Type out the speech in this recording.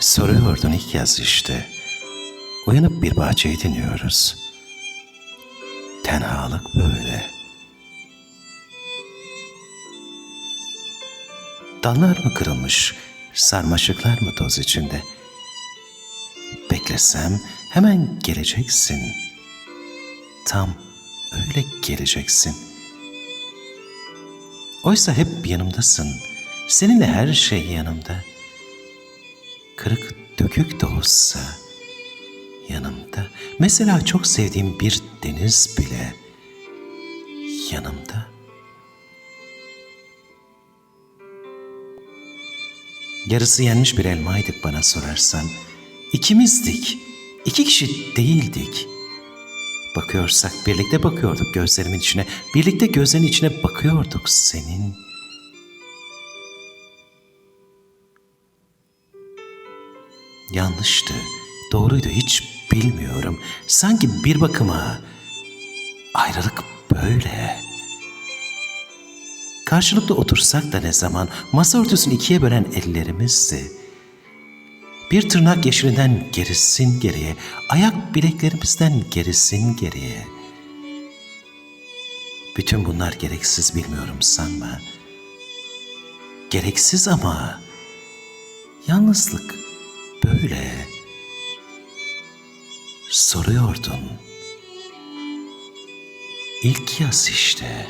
Soruyordun ilk yaz işte. Uyanıp bir bahçeyi dinliyoruz. Tenhalık böyle. Dallar mı kırılmış, sarmaşıklar mı toz içinde? Beklesem hemen geleceksin. Tam öyle geleceksin. Oysa hep yanımdasın. Seninle her şey yanımda. Kırık dökük de olsa yanımda. Mesela çok sevdiğim bir deniz bile yanımda. Yarısı yenmiş bir elmaydık bana sorarsan. İkimizdik. İki kişi değildik. Bakıyorsak birlikte bakıyorduk gözlerimin içine. Birlikte gözlerin içine bakıyorduk senin. Yanlıştı, doğruydu hiç bilmiyorum. Sanki bir bakıma ayrılık böyle. Karşılıklı otursak da ne zaman masa örtüsünü ikiye bölen ellerimizdi. Bir tırnak yeşilinden gerisin geriye, ayak bileklerimizden gerisin geriye. Bütün bunlar gereksiz bilmiyorum sanma. Gereksiz ama yalnızlık böyle. Soruyordun. İlk yaz işte.